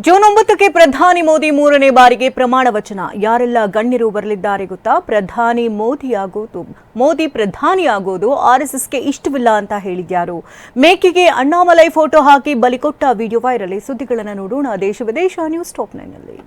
June ಒಂಬತ್ತಕ್ಕೆ ಪ್ರಧಾನಿ ಮೋದಿ ಮೂರನೇ ಬಾರಿಗೆ ಪ್ರಮಾಣ ವಚನ. ಯಾರೆಲ್ಲ ಗಣ್ಯರು ಬರಲಿದ್ದಾರೆ ಗೊತ್ತಾ? ಪ್ರಧಾನಿ ಮೋದಿ ಆಗೋದು. ಮೋದಿ ಪ್ರಧಾನಿ ಆಗೋದು ಆರ್ಎಸ್ಎಸ್ಗೆ ಇಷ್ಟವಿಲ್ಲ ಅಂತ ಹೇಳಿದ್ಯಾರು. ಮೇಕೆಗೆ ಅಣ್ಣಾಮಲೈ ಫೋಟೋ ಹಾಕಿ ಬಲಿಕೊಟ್ಟ ವಿಡಿಯೋ ವೈರಲ್. ಸುದ್ದಿಗಳನ್ನು ನೋಡೋಣ. ದೇಶ ವಿದೇಶ ನ್ಯೂಸ್ ಟಾಪ್ ನೈನ್ನಲ್ಲಿ.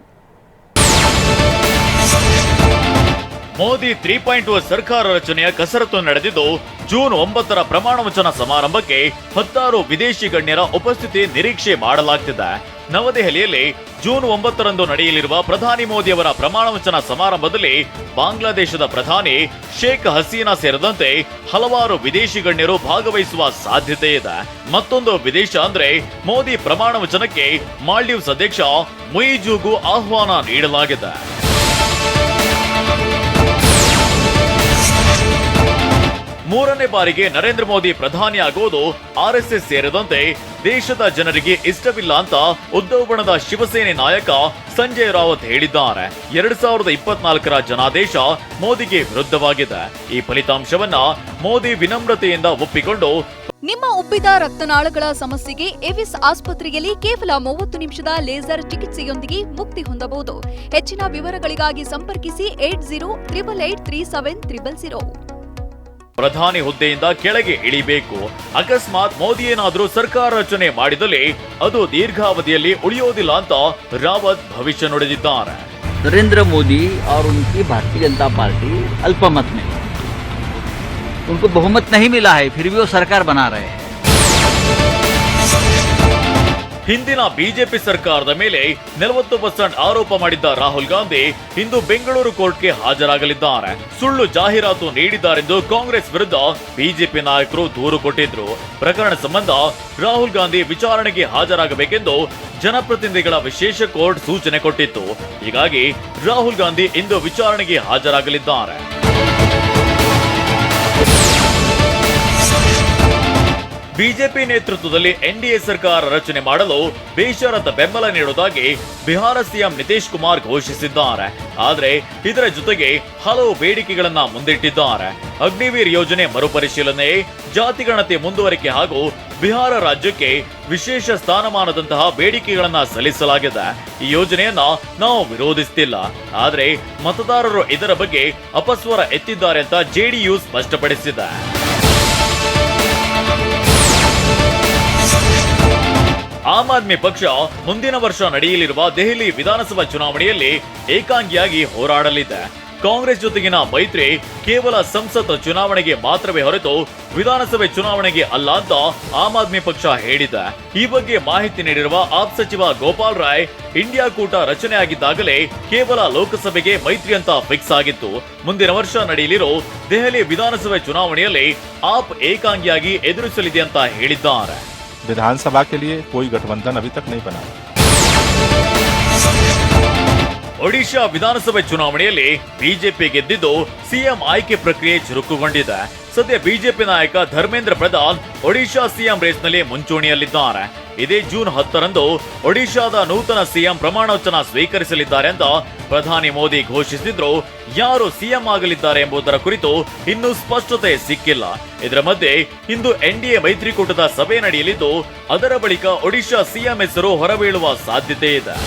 ಮೋದಿ ತ್ರೀ ಪಾಯಿಂಟ್ ಸರ್ಕಾರ ರಚನೆಯ ಕಸರತ್ತು ನಡೆದಿದ್ದು, ಜೂನ್ ಒಂಬತ್ತರ ಪ್ರಮಾಣ ವಚನ ಸಮಾರಂಭಕ್ಕೆ ಹತ್ತಾರು ವಿದೇಶಿ ಗಣ್ಯರ ಉಪಸ್ಥಿತಿ ನಿರೀಕ್ಷೆ ಮಾಡಲಾಗ್ತಿದೆ. ನವದೆಹಲಿಯಲ್ಲಿ ಜೂನ್ ಒಂಬತ್ತರಂದು ನಡೆಯಲಿರುವ ಪ್ರಧಾನಿ ಮೋದಿ ಅವರ ಪ್ರಮಾಣ ವಚನ ಸಮಾರಂಭದಲ್ಲಿ ಬಾಂಗ್ಲಾದೇಶದ ಪ್ರಧಾನಿ ಶೇಖ್ ಹಸೀನಾ ಸೇರಿದಂತೆ ಹಲವಾರು ವಿದೇಶಿ ಗಣ್ಯರು ಭಾಗವಹಿಸುವ ಸಾಧ್ಯತೆ ಇದೆ. ಮತ್ತೊಂದು ವಿದೇಶ ಅಂದ್ರೆ ಮೋದಿ ಪ್ರಮಾಣ ವಚನಕ್ಕೆ ಮಾಲ್ಡೀವ್ಸ್ ಅಧ್ಯಕ್ಷ ಮುಯಿಜೂಗೂ ಆಹ್ವಾನ ನೀಡಲಾಗಿದೆ. ಮೂರನೇ ಬಾರಿಗೆ ನರೇಂದ್ರ ಮೋದಿ ಪ್ರಧಾನಿ ಆಗೋದು ಆರ್ಎಸ್ಎಸ್ ಸೇರಿದಂತೆ ದೇಶದ ಜನರಿಗೆ ಇಷ್ಟವಿಲ್ಲ ಅಂತ ಉದ್ದವ್ ಬಣದ ಶಿವಸೇನೆ ನಾಯಕ ಸಂಜಯ್ ರಾವತ್ ಹೇಳಿದ್ದಾರೆ. ಎರಡ್ ಸಾವಿರದ ಇಪ್ಪತ್ನಾಲ್ಕರ ಜನಾದೇಶ ಮೋದಿಗೆ ವಿರುದ್ಧವಾಗಿದೆ. ಈ ಫಲಿತಾಂಶವನ್ನ ಮೋದಿ ವಿನಮ್ರತೆಯಿಂದ ಒಪ್ಪಿಕೊಂಡು ನಿಮ್ಮ ಉಬ್ಬಿದ ರಕ್ತನಾಳಗಳ ಸಮಸ್ಯೆಗೆ ಎವಿಸ್ ಆಸ್ಪತ್ರೆಯಲ್ಲಿ ಕೇವಲ ಮೂವತ್ತು ನಿಮಿಷದ ಲೇಸರ್ ಚಿಕಿತ್ಸೆಯೊಂದಿಗೆ ಮುಕ್ತಿ ಹೊಂದಬಹುದು. ಹೆಚ್ಚಿನ ವಿವರಗಳಿಗಾಗಿ ಸಂಪರ್ಕಿಸಿ eight zero triple eight three seven triple zero. ಪ್ರಧಾನಿ ಹುದ್ದೆಯಿಂದ ಕೆಳಗೆ ಇಳಿಬೇಕು ಅಕಸ್ಮಾತ್ ಮೋದಿ ಏನಾದ್ರೂ ಸರ್ಕಾರ ರಚನೆ ಮಾಡಿದಲ್ಲಿ ಅದು ದೀರ್ಘಾವಧಿಯಲ್ಲಿ ಉಳಿಯೋದಿಲ್ಲ ಅಂತ ರಾವತ್ ಭವಿಷ್ಯ ನುಡಿದಿದ್ದಾರೆ नरेंद्र मोदी और उनकी भारतीय जनता पार्टी अल्पमत में है। उनको बहुमत नहीं मिला है फिर भी वो सरकार बना रहे हैं ಹಿಂದಿನ ಬಿಜೆಪಿ ಸರ್ಕಾರದ ಮೇಲೆ ನಲವತ್ತು ಪರ್ಸೆಂಟ್ ಆರೋಪ ಮಾಡಿದ್ದ ರಾಹುಲ್ ಗಾಂಧಿ ಇಂದು ಬೆಂಗಳೂರು ಕೋರ್ಟ್ಗೆ ಹಾಜರಾಗಲಿದ್ದಾರೆ. ಸುಳ್ಳು ಜಾಹೀರಾತು ನೀಡಿದ್ದಾರೆಂದು ಕಾಂಗ್ರೆಸ್ ವಿರುದ್ಧ ಬಿಜೆಪಿ ನಾಯಕರು ದೂರು ಕೊಟ್ಟಿದ್ರು. ಪ್ರಕರಣ ಸಂಬಂಧ ರಾಹುಲ್ ಗಾಂಧಿ ವಿಚಾರಣೆಗೆ ಹಾಜರಾಗಬೇಕೆಂದು ಜನಪ್ರತಿನಿಧಿಗಳ ವಿಶೇಷ ಕೋರ್ಟ್ ಸೂಚನೆ ಕೊಟ್ಟಿತ್ತು. ಹೀಗಾಗಿ ರಾಹುಲ್ ಗಾಂಧಿ ಇಂದು ವಿಚಾರಣೆಗೆ ಹಾಜರಾಗಲಿದ್ದಾರೆ. ಬಿಜೆಪಿ ನೇತೃತ್ವದಲ್ಲಿ ಎನ್ಡಿಎ ಸರ್ಕಾರ ರಚನೆ ಮಾಡಲು ಬೇಷರತ್ತ ಬೆಂಬಲ ನೀಡುವುದಾಗಿ ಬಿಹಾರ ಸಿಎಂ ನಿತೀಶ್ ಕುಮಾರ್ ಘೋಷಿಸಿದ್ದಾರೆ. ಆದರೆ ಇದರ ಜೊತೆಗೆ ಹಲವು ಬೇಡಿಕೆಗಳನ್ನ ಮುಂದಿಟ್ಟಿದ್ದಾರೆ. ಅಗ್ನಿವೀರ್ ಯೋಜನೆ ಮರುಪರಿಶೀಲನೆ ಜಾತಿಗಣತಿ ಮುಂದುವರಿಕೆ ಹಾಗೂ ಬಿಹಾರ ರಾಜ್ಯಕ್ಕೆ ವಿಶೇಷ ಸ್ಥಾನಮಾನದಂತಹ ಬೇಡಿಕೆಗಳನ್ನ ಸಲ್ಲಿಸಲಾಗಿದೆ. ಈ ಯೋಜನೆಯನ್ನ ನಾವು ವಿರೋಧಿಸ್ತಿಲ್ಲ. ಆದರೆ ಮತದಾರರು ಇದರ ಬಗ್ಗೆ ಅಪಸ್ವರ ಎತ್ತಿದ್ದಾರೆ ಅಂತ ಜೆಡಿಯು ಸ್ಪಷ್ಟಪಡಿಸಿದೆ. ಆಮ್ ಆದ್ಮಿ ಪಕ್ಷ ಮುಂದಿನ ವರ್ಷ ನಡೆಯಲಿರುವ ದೆಹಲಿ ವಿಧಾನಸಭಾ ಚುನಾವಣೆಯಲ್ಲಿ ಏಕಾಂಗಿಯಾಗಿ ಹೋರಾಡಲಿದೆ. ಕಾಂಗ್ರೆಸ್ ಜೊತೆಗಿನ ಮೈತ್ರಿ ಕೇವಲ ಸಂಸತ್ ಚುನಾವಣೆಗೆ ಮಾತ್ರವೇ ಹೊರತು ವಿಧಾನಸಭೆ ಚುನಾವಣೆಗೆ ಅಲ್ಲ ಅಂತ ಆಮ್ ಆದ್ಮಿ ಪಕ್ಷ ಹೇಳಿದೆ. ಈ ಬಗ್ಗೆ ಮಾಹಿತಿ ನೀಡಿರುವ ಆಪ್ ಸಚಿವ ಗೋಪಾಲ್ ರಾಯ್, ಇಂಡಿಯಾ ಕೂಟ ರಚನೆ ಆಗಿದ್ದಾಗಲೇ ಕೇವಲ ಲೋಕಸಭೆಗೆ ಮೈತ್ರಿ ಅಂತ ಫಿಕ್ಸ್ ಆಗಿತ್ತು. ಮುಂದಿನ ವರ್ಷ ನಡೆಯಲಿರೋ ದೆಹಲಿ ವಿಧಾನಸಭೆ ಚುನಾವಣೆಯಲ್ಲಿ ಆಪ್ ಏಕಾಂಗಿಯಾಗಿ ಎದುರಿಸಲಿದೆ ಅಂತ ಹೇಳಿದ್ದಾರೆ. विधानसभा के लिए कोई गठबंधन अभी तक नहीं बना ಒಡಿಶಾ ವಿಧಾನಸಭೆ ಚುನಾವಣೆಯಲ್ಲಿ ಬಿಜೆಪಿ ಗೆದ್ದಿದ್ದು ಸಿಎಂ ಆಯ್ಕೆ ಪ್ರಕ್ರಿಯೆ ಚುರುಕುಗೊಂಡಿದೆ ಸದ್ಯ ಬಿಜೆಪಿ ನಾಯಕ ಧರ್ಮೇಂದ್ರ ಪ್ರಧಾನ್ ಒಡಿಶಾ ಸಿಎಂ ರೇಸ್ನಲ್ಲಿ ಮುಂಚೂಣಿಯಲ್ಲಿದ್ದಾರೆ ಇದೇ ಜೂನ್ ಹತ್ತರಂದು ಒಡಿಶಾದ ನೂತನ ಸಿಎಂ ಪ್ರಮಾಣವಚನ ಸ್ವೀಕರಿಸಲಿದ್ದಾರೆ ಅಂತ ಪ್ರಧಾನಿ ಮೋದಿ ಘೋಷಿಸಿದ್ರು. ಯಾರು ಸಿಎಂ ಆಗಲಿದ್ದಾರೆ ಎಂಬುದರ ಕುರಿತು ಇನ್ನೂ ಸ್ಪಷ್ಟತೆ ಸಿಕ್ಕಿಲ್ಲ. ಇದರ ಮಧ್ಯೆ ಇಂದು ಎನ್ಡಿಎ ಮೈತ್ರಿಕೂಟದ ಸಭೆ ನಡೆಯಲಿದ್ದು, ಅದರ ಬಳಿಕ ಒಡಿಶಾ ಸಿಎಂ ಹೆಸರು ಹೊರಬೀಳುವ ಸಾಧ್ಯತೆ ಇದೆ.